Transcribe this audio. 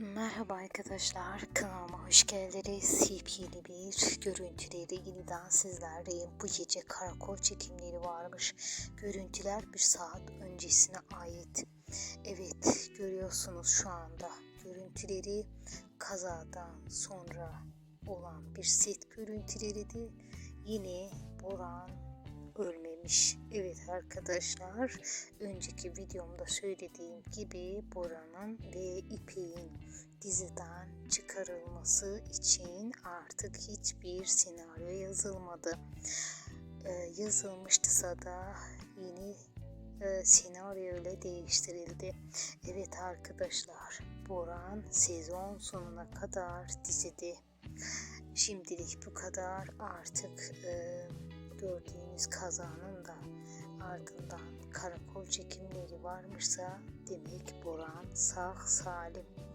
Merhaba arkadaşlar, kanalıma hoş geldiniz. Yepyeni bir görüntüleri yeniden sizlerleyim. Bu gece karakol çekimleri varmış. Görüntüler bir saat öncesine ait. Evet, görüyorsunuz şu anda görüntüleri kazadan sonra olan bir set görüntüleriydi. Yine Boran ölmemiş. Evet arkadaşlar, önceki videomda söylediğim gibi Bora'nın ve İpek'in diziden çıkarılması için artık hiçbir senaryo yazılmadı. Ee, yazılmıştısa da yeni e, senaryo ile değiştirildi. Evet arkadaşlar, Boran sezon sonuna kadar dizide. Şimdilik bu kadar. Artık e, gördüğünüz kazanın da ardından karakol çekimleri varmışsa demek Boran sağ salim